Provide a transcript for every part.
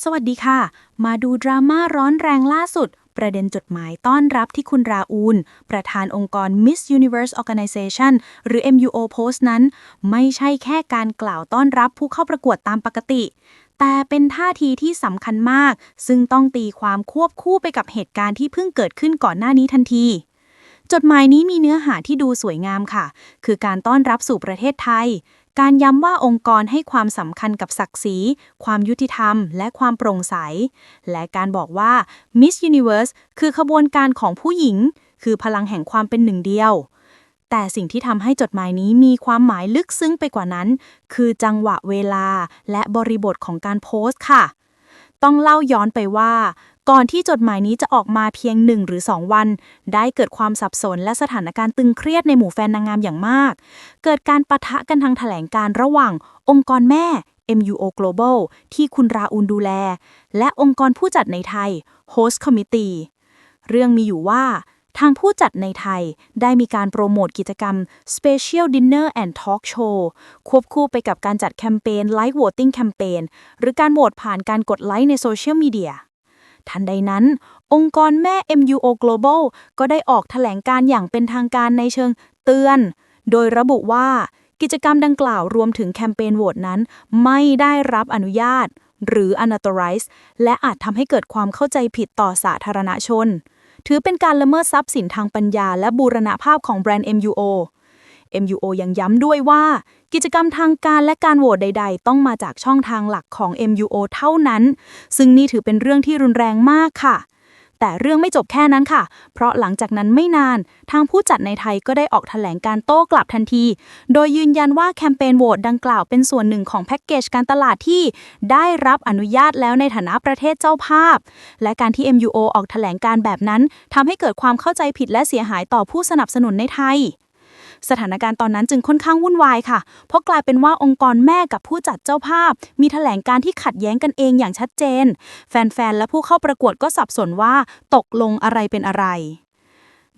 สวัสดีค่ะ มาดูดราม่าร้อนแรงล่าสุด ประเด็นจดหมายต้อนรับที่คุณราอูล ประธานองค์กร Miss Universe Organization หรือ MUO Post นั้น ไม่ใช่แค่การกล่าวต้อนรับผู้เข้าประกวดตามปกติ แต่เป็นท่าทีที่สำคัญมาก ซึ่งต้องตีความควบคู่ไปกับเหตุการณ์ที่เพิ่งเกิดขึ้นก่อนหน้านี้ทันทีจดหมายนี้มีเนื้อหาที่ดูสวยงามค่ะ คือการต้อนรับสู่ประเทศไทย การย้ำว่าองค์กรให้ความสำคัญกับศักดิ์ศรี ความยุติธรรม และความโปร่งใส และการบอกว่า Miss Universe คือขบวนการของผู้หญิง คือพลังแห่งความเป็นหนึ่งเดียว แต่สิ่งที่ทำให้จดหมายนี้มีความหมายลึกซึ้งไปกว่านั้น คือจังหวะเวลาและบริบทของการโพสต์ค่ะ ต้องเล่าย้อนไปว่า ก่อนที่จดหมายนี้จะออกมาเพียงหนึ่งหรือ 2 วัน ได้เกิดความสับสนและสถานการณ์ตึงเครียดในหมู่แฟนนางงามอย่างมาก เกิดการปะทะกันทางแถลงการระหว่างองค์กรแม่ MUO Global ที่คุณราอูลดูแล และองค์กรผู้จัดในไทย Host Committee เรื่องมีอยู่ว่าทางผู้จัดในไทยได้มีการโปรโมทกิจกรรม Special Dinner and Talk Show ควบคู่ไปกับการจัดแคมเปญ Like Voting Campaign หรือการโหวตผ่านการกดไลค์ในโซเชียลมีเดีย ทันใดนั้น องค์กรแม่ MUO Global ก็ได้ออกแถลงการอย่างเป็นทางการในเชิงเตือน โดยระบุว่ากิจกรรมดังกล่าวรวมถึงแคมเปญโหวตนั้น ไม่ได้รับอนุญาต หรือ unauthorized และอาจทำให้เกิดความเข้าใจผิดต่อสาธารณชน ถือเป็นการละเมิดทรัพย์สินทางปัญญาและบูรณภาพของแบรนด์ MUO MUO ยังย้ำด้วยว่า กิจกรรมทางการและการโหวตใด ๆ ต้องมาจากช่องทางหลักของ MUO เท่านั้น ซึ่งนี่ถือเป็นเรื่องที่รุนแรงมากค่ะ แต่เรื่องไม่จบแค่นั้นค่ะ เพราะหลังจากนั้นไม่นาน ทางผู้จัดในไทยก็ได้ออกแถลงการโต้กลับทันที โดยยืนยันว่าแคมเปญโหวตดังกล่าวเป็นส่วนหนึ่งของแพ็กเกจการตลาดที่ได้รับอนุญาตแล้วในฐานะประเทศเจ้าภาพ และการที่ MUO ออกแถลงการแบบนั้นทำให้เกิดความเข้าใจผิดและเสียหายต่อผู้สนับสนุนในไทย สถานการณ์ตอนนั้นจึงค่อนข้างวุ่นวายค่ะ เพราะกลายเป็นว่าองค์กรแม่กับผู้จัดเจ้าภาพ มีแถลงการที่ขัดแย้งกันเองอย่างชัดเจน แฟนๆ และผู้เข้าประกวดก็สับสนว่าตกลงอะไรเป็นอะไร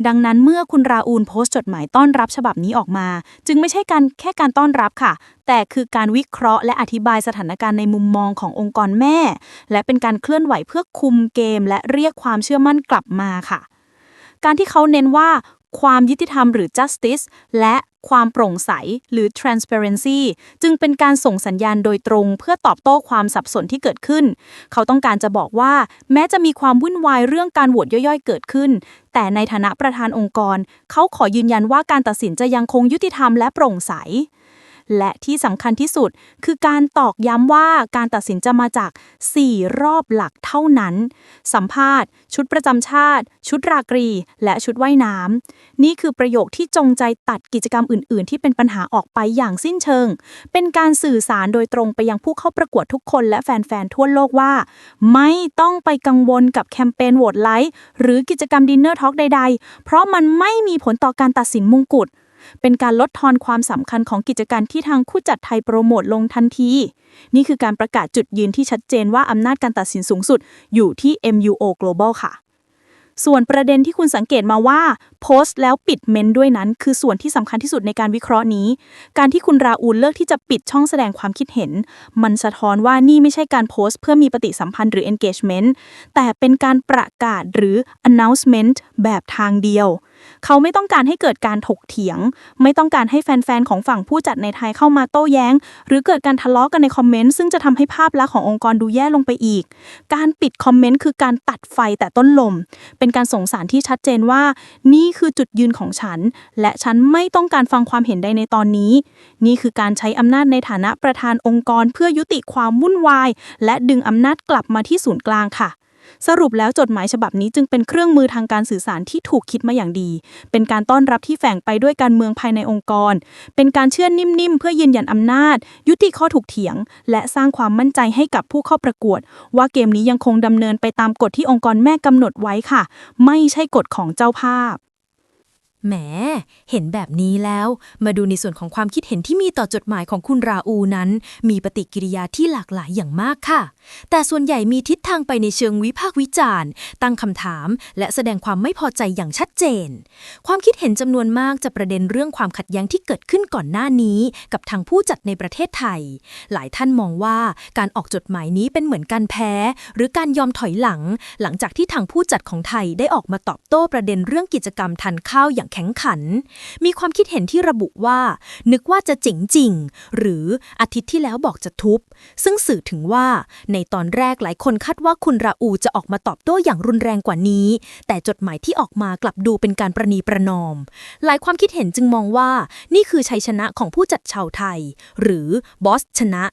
ดังนั้นเมื่อคุณราอูลโพสต์จดหมายต้อนรับฉบับนี้ออกมา จึงไม่ใช่การแค่การต้อนรับค่ะ แต่คือการวิเคราะห์และอธิบายสถานการณ์ในมุมมองขององค์กรแม่ และเป็นการเคลื่อนไหวเพื่อคุมเกม และเรียกความเชื่อมั่นกลับมาค่ะ การที่เขาเน้นว่า ความยุติธรรมหรือ justice และความโปร่งใสหรือ transparency จึงเป็นการส่งสัญญาณโดยตรงเพื่อตอบโต้ความสับสนที่เกิดขึ้น เขาต้องการจะบอกว่า แม้จะมีความวุ่นวายเรื่องการโหวตย่อยๆ เกิดขึ้น แต่ในฐานะประธานองค์กร เขาขอยืนยันว่าการตัดสินจะยังคงยุติธรรมและโปร่งใส และที่สำคัญที่สุด คือการตอกย้ำว่าการตัดสินจะมาจาก 4 รอบหลักเท่านั้น สัมภาษณ์ ชุดประจำชาติ ชุดราตรี และชุดว่ายน้ำนี่คือประโยคที่จงใจตัดกิจกรรมอื่น ๆ ที่เป็นปัญหาออกไปอย่างสิ้นเชิง เป็นการสื่อสารโดยตรงไปยังผู้เข้าประกวดทุกคนและแฟน ๆ ทั่วโลกว่า ไม่ต้องไปกังวลกับแคมเปญโหวตไลค์หรือกิจกรรมดินเนอร์ทอล์กใด ๆ เพราะมันไม่มีผลต่อการตัดสินมงกุฎ เป็นการลดทอนความสำคัญของกิจการที่ทางผู้จัดไทยโปรโมทลงทันที นี่คือการประกาศจุดยืนที่ชัดเจนว่าอำนาจการตัดสินสูงสุดอยู่ที่ MUO Global ค่ะ ส่วนประเด็นที่คุณสังเกตมาว่า โพสต์แล้วปิดเมนด้วยนั้น คือส่วนที่สำคัญที่สุดในการวิเคราะห์นี้ การที่คุณราอูลเลือกที่จะปิดช่องแสดงความคิดเห็น มันสะท้อนว่านี่ไม่ใช่การโพสต์เพื่อมีปฏิสัมพันธ์หรือ engagement แต่เป็นการประกาศหรือ announcement แบบทางเดียว เขาไม่ต้องการให้เกิดการถกเถียง ไม่ต้องการให้แฟนๆ ของฝั่งผู้จัดในไทยเข้ามาโต้แย้ง หรือเกิดการทะเลาะกันในคอมเมนต์ซึ่งจะทำให้ภาพลักษณ์ขององค์กรดูแย่ลงไปอีก การปิดคอมเมนต์คือการตัดไฟแต่ต้นลม เป็นการส่งสารที่ชัดเจนว่า นี่คือจุดยืนของฉัน และฉันไม่ต้องการฟังความเห็นใดในตอนนี้ นี่คือการใช้อำนาจในฐานะประธานองค์กรเพื่อยุติความวุ่นวาย และดึงอำนาจกลับมาที่ศูนย์กลางค่ะ สรุปแล้วจดหมายฉบับนี้จึงเป็นเครื่องมือทางการสื่อสารที่ถูกคิดมาอย่างดี เป็นการต้อนรับที่แฝงไปด้วยการเมืองภายในองค์กร เป็นการเชื่อนิ่มๆ เพื่อยืนยันอำนาจ ยุติข้อถูกเถียง และสร้างความมั่นใจให้กับผู้เข้าประกวด ว่าเกมนี้ยังคงดำเนินไปตามกฎที่องค์กรแม่กำหนดไว้ค่ะ ไม่ใช่กฎของเจ้าภาพ แหม เห็นแบบนี้แล้ว มาดูในส่วนของความคิดเห็นที่มีต่อจดหมายของคุณราอูนั้น มีปฏิกิริยาที่หลากหลายอย่างมากค่ะ แต่ส่วนใหญ่มีทิศทางไปในเชิงวิพากษ์วิจารณ์ ตั้งคำถาม และแสดงความไม่พอใจอย่างชัดเจน ความคิดเห็นจำนวนมากจะประเด็นเรื่องความขัดแย้งที่เกิดขึ้นก่อนหน้านี้ กับทางผู้จัดในประเทศไทย หลายท่านมองว่าการออกจดหมายนี้เป็นเหมือนการแพ้ หรือการยอมถอยหลัง หลังจากที่ทางผู้จัดของไทยได้ออกมาตอบโต้ประเด็นเรื่องกิจกรรมทานข้าวอย่างแข็งขัน มีความคิดเห็นที่ระบุว่า นึกว่าจะเจ๋งจริง หรืออาทิตย์ที่แล้วบอกจะทุบ ซึ่งสื่อถึงว่า ในตอนแรกหลายคนคาดว่าคุณราอูจะออกมาตอบโต้อย่างรุนแรงกว่านี้ แต่จดหมายที่ออกมากลับดูเป็นการประนีประนอม หลายความคิดเห็นจึงมองว่า นี่คือชัยชนะของผู้จัดชาวไทย หรือบอสชนะ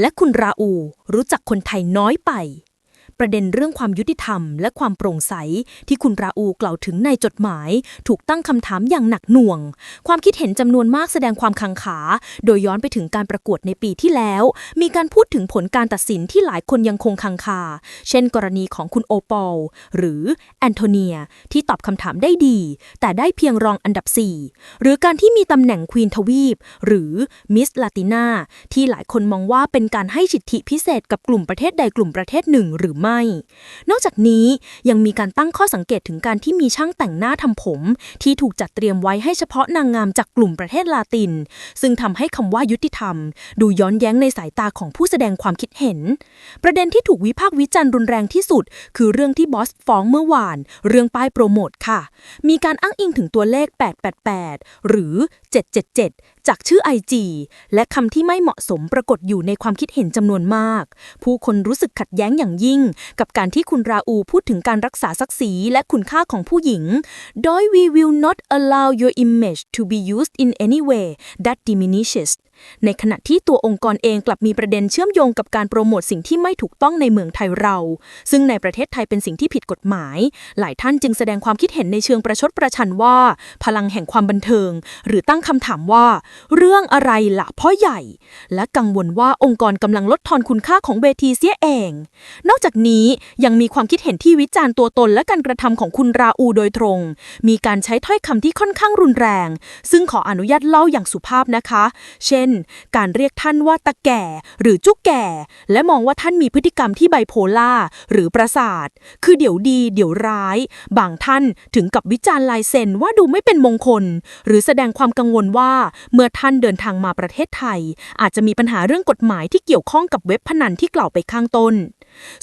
และคุณราอูรู้จักคนไทยน้อยไป ประเด็นเรื่องความยุติธรรม และความโปร่งใส ที่คุณราอูกล่าวถึงในจดหมาย ถูกตั้งคำถามอย่างหนักหน่วง ความคิดเห็นจำนวนมากแสดงความคังขา โดยย้อนไปถึงการประกวดในปีที่แล้ว มีการพูดถึงผลการตัดสินที่หลายคนยังคงคังคา เช่น กรณีของคุณโอปอลหรือแอนโทเนีย ที่ตอบคำถามได้ดี แต่ได้เพียงรองอันดับ 4 หรือการที่มีตำแหน่งควีนทวีป หรือมิสลาตินาที่หลายคนมองว่าเป็นการให้สิทธิพิเศษกับกลุ่มประเทศใดกลุ่มประเทศหนึ่งหรือไม่ นอกจากนี้ยังมีการตั้งข้อสังเกตถึงการที่มีช่างแต่งหน้าทำผม ที่ถูกจัดเตรียมไว้ให้เฉพาะนางงามจากกลุ่มประเทศลาติน ซึ่งทำให้คำว่ายุติธรรม ดูย้อนแย้งในสายตาของผู้แสดงความคิดเห็น ประเด็นที่ถูกวิพากษ์วิจารณ์รุนแรงที่สุด คือเรื่องที่บอสฟ้องเมื่อวาน เรื่องป้ายโปรโมทค่ะ มีการอ้างอิงถึงตัวเลข 888 หรือ 777 จากชื่อ IG และคำที่ไม่เหมาะสมปรากฏอยู่ในความคิดเห็นจำนวนมาก ผู้คนรู้สึกขัดแย้งอย่างยิ่ง กับการที่คุณราอูพูดถึงการรักษาศักดิ์ศรีและคุณค่าของผู้หญิง โดย we will not allow your image to be used in any way that diminishes ในขณะที่ตัวองค์กรเองกลับมีประเด็นเชื่อมโยงกับการโปรโมทสิ่งที่ไม่ถูกต้องในเมืองไทยเรา ซึ่งในประเทศไทยเป็นสิ่งที่ผิดกฎหมาย หลายท่านจึงแสดงความคิดเห็นในเชิงประชดประชันว่า พลังแห่งความบันเทิง หรือตั้งคำถามว่า เรื่องอะไรล่ะพ่อใหญ่ และกังวลว่าองค์กรกำลังลดทอนคุณค่าของเวทีเสียเอง นอกจากนี้ยังมีความคิดเห็นที่วิจารณ์ตัวตนและการกระทำของคุณราอูโดยตรง มีการใช้ถ้อยคำที่ค่อนข้างรุนแรง ซึ่งขออนุญาตเล่าอย่างสุภาพนะคะ เช่นการเรียกท่านว่าตะแก่ หรือจุกแก่ และมองว่าท่านมีพฤติกรรมที่ไบโพล่าหรือประสาท คือเดี๋ยวดีเดี๋ยวร้าย บางท่านถึงกับวิจารณ์ลายเซ็นว่าดูไม่เป็นมงคล หรือแสดงความกังวลว่าเมื่อท่านเดินทางมาประเทศไทย อาจจะมีปัญหาเรื่องกฎหมายที่เกี่ยวข้องกับเว็บพนันที่กล่าวไปข้างต้น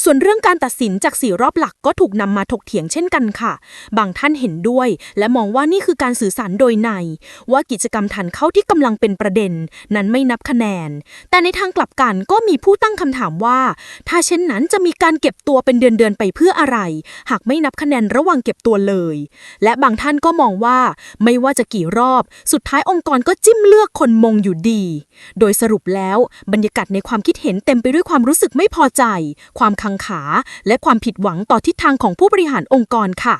ส่วนเรื่องการตัดสินจากสี่รอบหลักก็ถูกนำมาถกเถียงเช่นกันค่ะ บางท่านเห็นด้วย และมองว่านี่คือการสื่อสารโดยใน ว่ากิจกรรมทันเข้าที่กำลังเป็นประเด็น นั้นไม่นับคะแนน แต่ในทางกลับกันก็มีผู้ตั้งคำถามว่า ถ้าเช่นนั้นจะมีการเก็บตัวเป็นเดือนๆไปเพื่ออะไร หากไม่นับคะแนนระหว่างเก็บตัวเลย และบางท่านก็มองว่า ไม่ว่าจะกี่รอบสุดท้ายองค์กรก็จิ้มเลือกคนมงอยู่ดี โดยสรุปแล้วบรรยากาศในความคิดเห็นเต็มไปด้วยความรู้สึกไม่พอใจความคังขา และความผิดหวังต่อทิศทางของผู้บริหารองค์กรค่ะ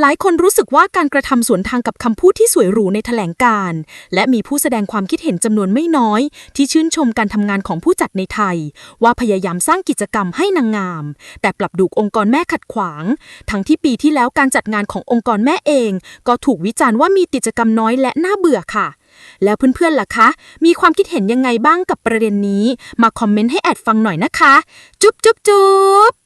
หลายคนรู้สึกว่าการกระทำสวนทางกับคำพูดที่สวยหรูในแถลงการ และมีผู้แสดงความคิดเห็นจำนวนไม่น้อย ที่ชื่นชมการทำงานของผู้จัดในไทย ว่าพยายามสร้างกิจกรรมให้นางงาม แต่ปรับดูองค์กรแม่ขัดขวาง ทั้งที่ปีที่แล้วการจัดงานขององค์กรแม่เอง ก็ถูกวิจารณ์ว่ามีกิจกรรมน้อยและน่าเบื่อค่ะ แล้วเพื่อนๆล่ะคะ มีความคิดเห็นยังไงบ้างกับประเด็นนี้ มาคอมเมนต์ให้แอดฟังหน่อยนะคะ จุ๊บจุ๊บจุ๊บ